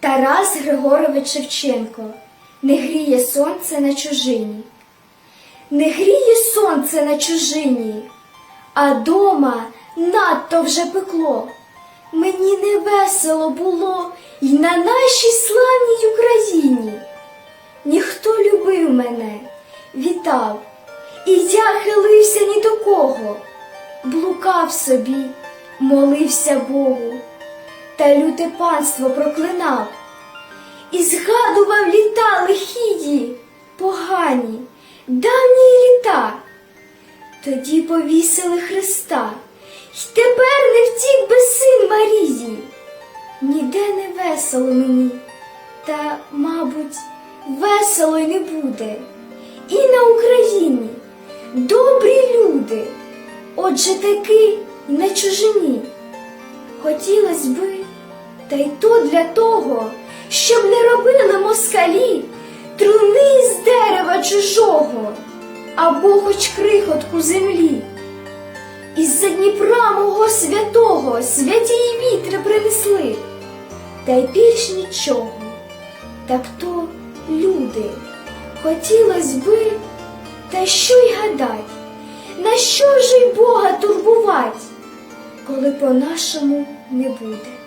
Тарас Григорович Шевченко не гріє сонце на чужині. Не гріє сонце на чужині, а дома надто вже пекло. Мені не весело було й на нашій славній Україні. Ніхто любив мене, вітав, і я хилився ні до кого, блукав собі, молився Богу, люте панство проклинав, і згадував літа лихії, погані, давні літа. Тоді повісили Христа, й тепер не втік би син Марії. Ніде не весело мені, та, мабуть, весело й не буде. І на Україні добрі люди, отже таки на чужині. Хотілось би, та й то для того, щоб не робили москалі труни з дерева чужого або хоч крихотку землі. Із-за Дніпра мого святого святі й вітри принесли, та й більш нічого. Так то люди, хотілось би, та що й гадать, на що ж й Бога турбувать, коли по-нашому не буде.